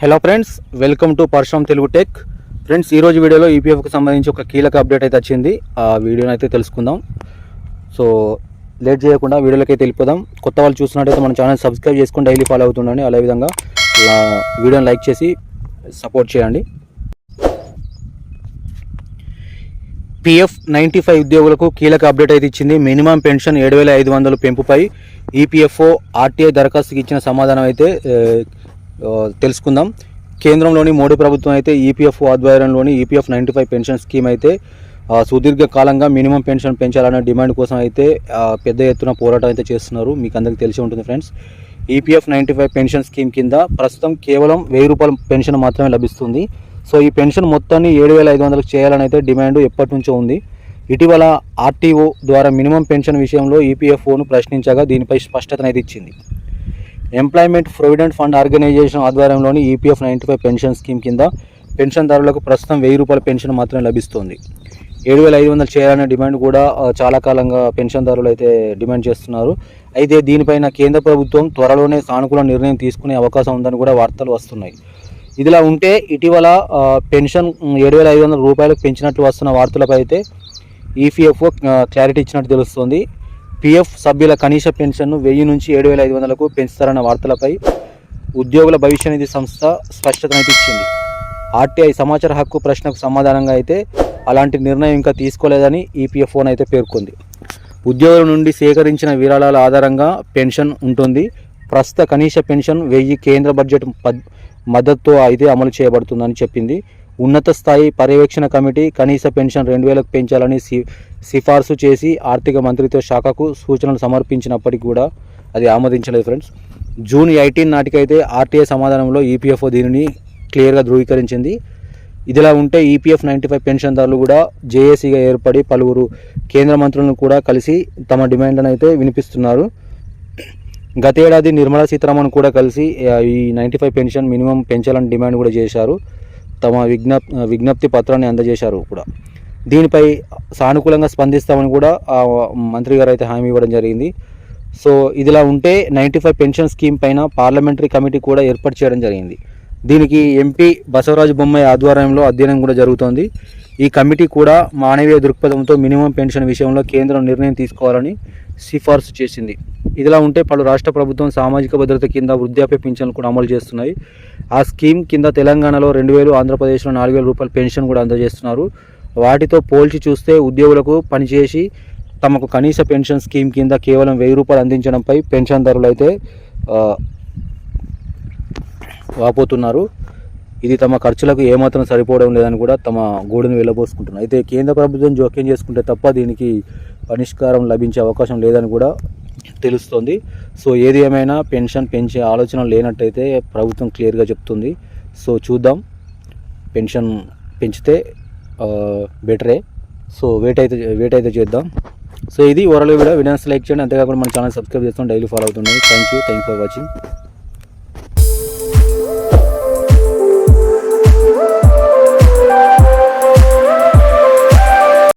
Hello friends welcome to Parashuram Telugu tech friends ఈరోజు వీడియోలో ఈపీఎఫ్కి సంబంధించి ఒక కీలక అప్డేట్ అయితే వచ్చింది. ఆ వీడియోని అయితే తెలుసుకుందాం. సో లేట్ చేయకుండా వీడియోలోకి అయితే వెళ్ళిపోదాం. కొత్త వాళ్ళు చూసినట్టయితే మన ఛానల్ సబ్స్క్రైబ్ చేసుకుని డైలీ ఫాలో అవుతుండండి. అదేవిధంగా వీడియోని లైక్ చేసి సపోర్ట్ చేయండి. పిఎఫ్ నైంటీ ఫైవ్ ఉద్యోగులకు కీలక అప్డేట్ అయితే ఇచ్చింది. మినిమం పెన్షన్ ఏడు వేల ఐదు వందలు పెంపుపై ఈపీఎఫ్ఓ ఆర్టీఐ దరఖాస్తుకి ఇచ్చిన సమాధానం అయితే తెలుసుకుందాం. కేంద్రంలోని మోడీ ప్రభుత్వం అయితే ఈపీఎఫ్ ఆధ్వర్యంలోని EPF ninety five pension scheme అయితే సుదీర్ఘకాలంగా సుదీర్ఘ కాలంగా మినిమం పెన్షన్ పెంచాలనే డిమాండ్ కోసం అయితే పెద్ద ఎత్తున పోరాటం అయితే చేస్తున్నారు. మీకు అందరికీ తెలిసి ఉంటుంది friends. EPF ninety five pension scheme కింద ప్రస్తుతం కేవలం వెయ్యి రూపాయల పెన్షన్ మాత్రమే లభిస్తుంది. సో ఈ పెన్షన్ మొత్తాన్ని ఏడు వేల ఐదు వందలకు చేయాలని అయితే డిమాండ్ ఎప్పటి నుంచో ఉంది. ఇటీవల ఆర్టీఓ ద్వారా మినిమం పెన్షన్ విషయంలో ఈపీఎఫ్ఓను ప్రశ్నించగా దీనిపై స్పష్టతనైతే ఇచ్చింది. ఎంప్లాయ్మెంట్ ప్రొవిడెంట్ ఫండ్ ఆర్గనైజేషన్ ఆధ్వర్యంలోని EPF ninety five pension scheme కింద పెన్షన్దారులకు ప్రస్తుతం వెయ్యి రూపాయల పెన్షన్ మాత్రమే లభిస్తుంది. ఏడు వేల ఐదు వందలు చేయాలనే డిమాండ్ కూడా చాలా కాలంగా పెన్షన్దారులు అయితే డిమాండ్ చేస్తున్నారు. అయితే దీనిపైన కేంద్ర ప్రభుత్వం త్వరలోనే సానుకూల నిర్ణయం తీసుకునే అవకాశం ఉందని కూడా వార్తలు వస్తున్నాయి. ఇదిలా ఉంటే ఇటీవల పెన్షన్ ఏడు వేల ఐదు వందల రూపాయలకు పెంచినట్లు వస్తున్న వార్తలపై అయితే ఈపీఎఫ్ఓ క్లారిటీ ఇచ్చినట్టు తెలుస్తోంది. పిఎఫ్ సభ్యుల కనీస పెన్షన్ను వెయ్యి నుంచి ఏడు వేల ఐదు వందలకు పెంచుతారన్న వార్తలపై ఉద్యోగుల భవిష్య నిధి సంస్థ స్పష్టతనైతే ఇచ్చింది ఆర్టీఐ సమాచార హక్కు ప్రశ్నకు సమాధానంగా అయితే అలాంటి నిర్ణయం ఇంకా తీసుకోలేదని ఈపీఎఫ్ఓన్ అయితే పేర్కొంది. ఉద్యోగుల నుండి సేకరించిన విరాళాల ఆధారంగా పెన్షన్ ఉంటుంది. ప్రస్తుత కనీస పెన్షన్ వెయ్యి కేంద్ర బడ్జెట్ మద్దతుతో అయితే అమలు చేయబడుతుందని చెప్పింది ఉన్నత స్థాయి పర్యవేక్షణ కమిటీ కనీస పెన్షన్ రెండు వేలకు పెంచాలని సి సిఫార్సు చేసి ఆర్థిక మంత్రిత్వ శాఖకు సూచనలు సమర్పించినప్పటికీ కూడా అది ఆమోదించలేదు ఫ్రెండ్స్. జూన్ ఎయిటీన్ నాటికైతే ఆర్టీఐ సమాధానంలో ఈపీఎఫ్ఓ దీనిని క్లియర్గా ధృవీకరించింది. ఇదిలా ఉంటే ఈపీఎఫ్ నైంటీ ఫైవ్ పెన్షన్దారులు కూడా జేఏసీగా ఏర్పడి పలువురు కేంద్ర మంత్రులను కూడా కలిసి తమ డిమాండ్లను అయితే వినిపిస్తున్నారు. గతేడాది నిర్మలా సీతారామన్ కూడా కలిసి ఈ నైంటీ ఫైవ్ పెన్షన్ మినిమం పెంచాలని డిమాండ్ కూడా చేశారు. తమ విజ్ఞప్ విజ్ఞప్తి పత్రాన్ని అందజేశారు కూడా. దీనిపై సానుకూలంగా స్పందిస్తామని కూడా ఆ మంత్రి గారు అయితే హామీ ఇవ్వడం జరిగింది. సో ఇదిలా ఉంటే నైంటీ ఫైవ్ పెన్షన్ స్కీమ్ పైన పార్లమెంటరీ కమిటీ కూడా ఏర్పాటు చేయడం జరిగింది. దీనికి ఎంపీ బసవరాజు బొమ్మాయి ఆధ్వర్యంలో అధ్యయనం కూడా జరుగుతోంది. ఈ కమిటీ కూడా మానవీయ దృక్పథంతో మినిమం పెన్షన్ విషయంలో కేంద్రం నిర్ణయం తీసుకోవాలని సిఫార్సు చేసింది. ఇదిలా ఉంటే పలు రాష్ట్ర ప్రభుత్వం సామాజిక భద్రత కింద వృద్ధాప్య పింఛన్లు కూడా అమలు చేస్తున్నాయి. ఆ స్కీమ్ కింద తెలంగాణలో రెండు వేలు ఆంధ్రప్రదేశ్లో నాలుగు వేల రూపాయల పెన్షన్ కూడా అందజేస్తున్నారు. వాటితో పోల్చి చూస్తే ఉద్యోగులకు పనిచేసి తమకు కనీస పెన్షన్ స్కీమ్ కింద కేవలం వెయ్యి రూపాయలు అందించడంపై పెన్షన్దారులు అయితే వాపోతున్నారు. ఇది తమ ఖర్చులకు ఏమాత్రం సరిపోవడం లేదని కూడా తమ గూడును వెళ్ళబోసుకుంటున్నారు. అయితే కేంద్ర ప్రభుత్వం జోక్యం చేసుకుంటే తప్ప దీనికి పరిష్కారం లభించే అవకాశం లేదని కూడా తెలుస్తోంది. సో ఏది ఏమైనా పెన్షన్ పెంచే ఆలోచన లేనట్టయితే ప్రభుత్వం క్లియర్గా చెప్తుంది. సో చూద్దాం. పెన్షన్ పెంచితే బెటరే. సో వెయిట్ అయితే వెయిట్ అయితే చేద్దాం. సో ఇది ఓవరాల్ కూడా వీడియోస్ లైక్ చేయండి. అంతేకాకుండా మన ఛానల్ సబ్స్క్రైబ్ చేస్తాం డైలీ ఫాలో అవుతుంది thank you. Thank for watching.